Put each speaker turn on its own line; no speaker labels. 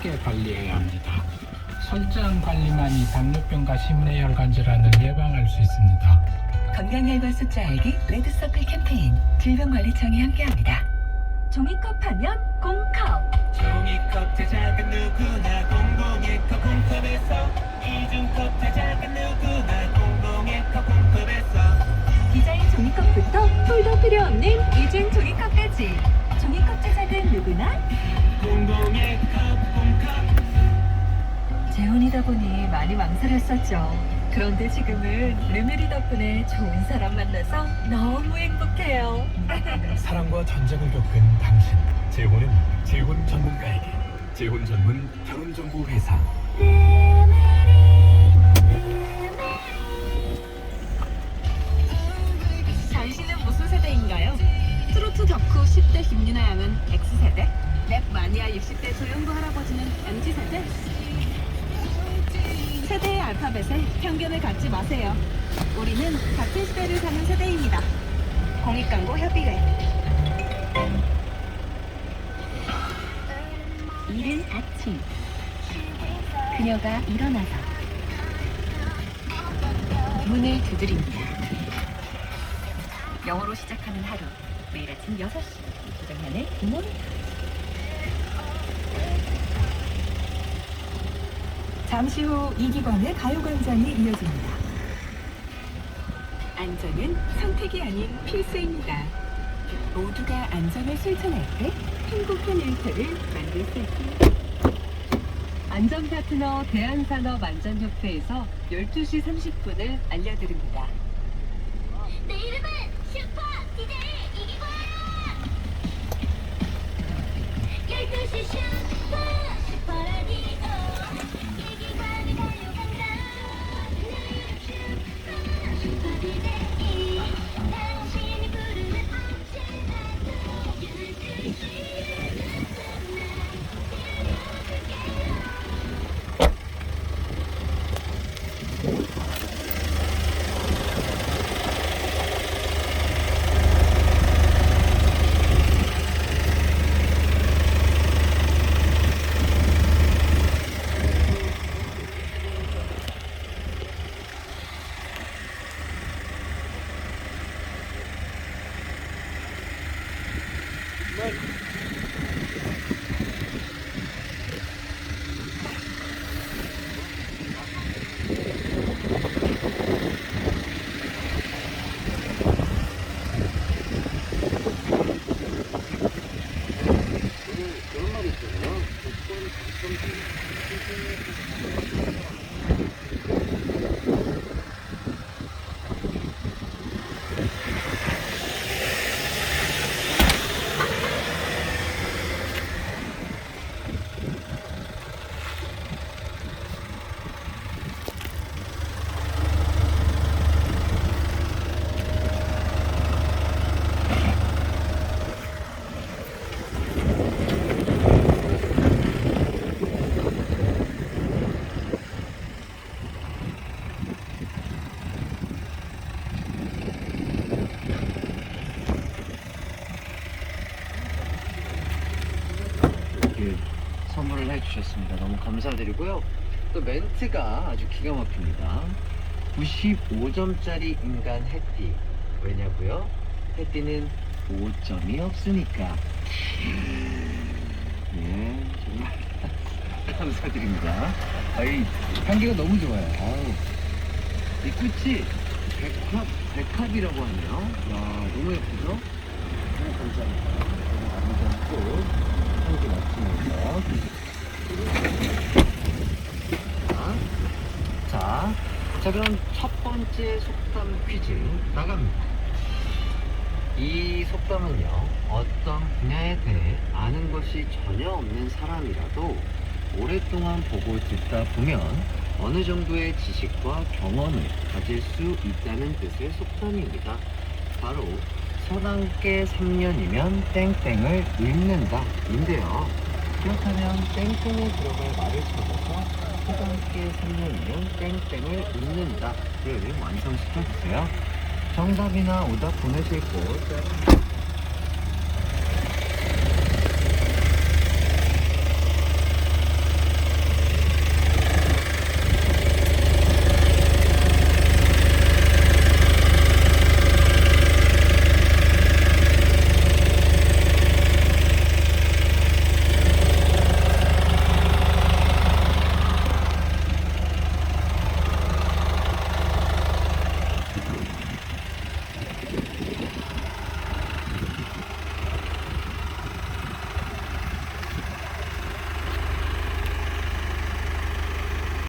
함께 관리해야 합니다. 철저한 관리만이 당뇨병과 심뇌혈관 질환을 예방할 수 있습니다.
건강혈관 숫자 알기 레드서클 캠페인 질병관리청이 함께합니다. 종이컵 하면 공컵.
종이컵 제 작은 누구나 공공의 컵 공컵에서 이중컵 제 작은 누구나 공공의 컵 공컵에서
디자인 종이컵부터 폴더 필요 없는 이중 종이컵까지. 종이컵 제작은 누구나
공공의 컵 공컵
재혼이다 보니 많이 망설였었죠. 그런데 지금은 르메리 덕분에 좋은 사람 만나서 너무 행복해요.
사랑과 전쟁을 겪은 당신 재혼은 재혼 전문가에게 재혼 전문 결혼 정보 회사
당신은 무슨 세대인가요? 트로트 덕후 10대 김유나 양은 X세대, 랩 마니아 60대 조영구 할아버지는 MZ세대. 세대의 알파벳에 편견을 갖지 마세요. 우리는 같은 시대를 사는 세대입니다. 공익광고 협의회. 이른 아침. 그녀가 일어나서 문을 두드립니다. 영어로 시작하는 하루 매일 아침 6시 조정현의 굿모닝 잠시 후 이기광의 가요광장이 이어집니다. 안전은 선택이 아닌 필수입니다. 모두가 안전을 실천할 때 행복한 일터를 만들 수 있습니다. 안전 파트너 대한산업 안전협회에서 12시 30분을 알려드립니다.
내 이름은 슈퍼 DJ 이기광! 12시 슈 Look.
이렇게 선물을 해주셨습니다. 너무 감사드리고요. 또 멘트가 아주 기가 막힙니다. 95점짜리 인간 해띠. 왜냐고요? 해띠는 5점이 없으니까. 예, 정말 감사드립니다. 아, 이 향기가 너무 좋아요. 아우, 이 끝이 백합, 백합이라고 하네요. 와, 너무 예쁘죠? 너무 감사합니다. 너무 아름다운 맡습니다. 자, 자, 자 그럼 첫 번째 속담 퀴즈 나갑니다. 이 속담은요, 어떤 분야에 대해 아는 것이 전혀 없는 사람이라도 오랫동안 보고 듣다 보면 어느 정도의 지식과 경험을 가질 수 있다는 뜻의 속담입니다. 바로 서당께 3년이면 땡땡을 읽는다 인데요. 그렇다면 땡땡에 들어갈 말을 찾아서 서당께 3년이면 땡땡을 읽는다를 완성시켜주세요. 정답이나 오답 보내실 곳